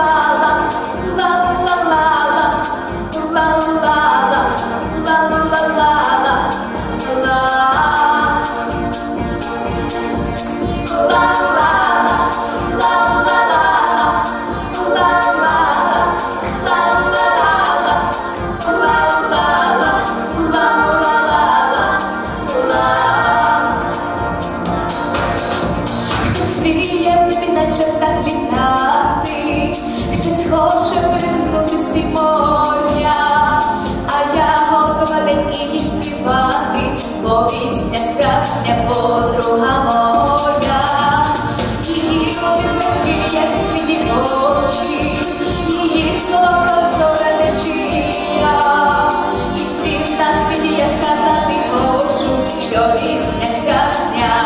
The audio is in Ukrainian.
啊 як світі очі, її слова прозора течія, і всім на хочу, що пісня справжня.